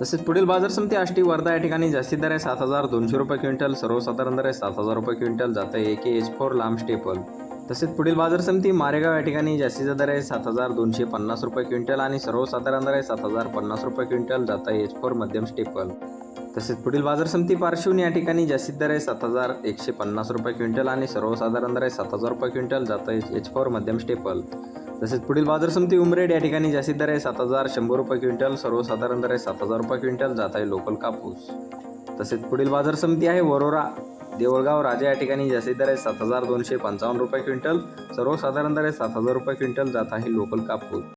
तसेच पुढील बाजार समिती आष्टी वर्धा या ठिकाणी जास्तीत दर आहे सात हजार दोनशे रुपये क्विंटल सर्वसाधारण दर आहे सात हजार रुपये क्विंटल जात आहे एके एच फोर लांब स्टेपल. तसेच पुढील बाजार समिती मारेगाव या ठिकाणी जास्तीचा दर आहे सात हजार दोनशे पन्नास रुपये क्विंटल आणि सर्वसाधारण दर आहे सात हजार पन्नास रुपये क्विंटल जात आहे एच फोर मध्यम स्टेपल. तसेच पुढील बाजार समिती पार्श्वनी या ठिकाणी जास्तीत दर आहे सात हजार एकशे पन्नास रुपये क्विंटल आणि सर्वसाधारण दर आहे सात हजार रुपये क्विंटल जात आहे एच फोर मध्यम स्टेपल. तसेच पुढील बाजार समिती उमरेड या ठिकाणी जास्तीत दर आहे सात हजार शंभर रुपये क्विंटल सर्वसाधारण दर आहे सात हजार रुपये क्विंटल जात आहे लोकल कापूस. तसेच पुढील बाजार समिती आहे वरोरा देवळगाव राजा या ठिकाणी जास्तीत दर आहे सात हजार दोनशे पंचावन्न रुपये क्विंटल सर्वसाधारण दर आहे सात हजार रुपये क्विंटल जात आहे लोकल कापूस.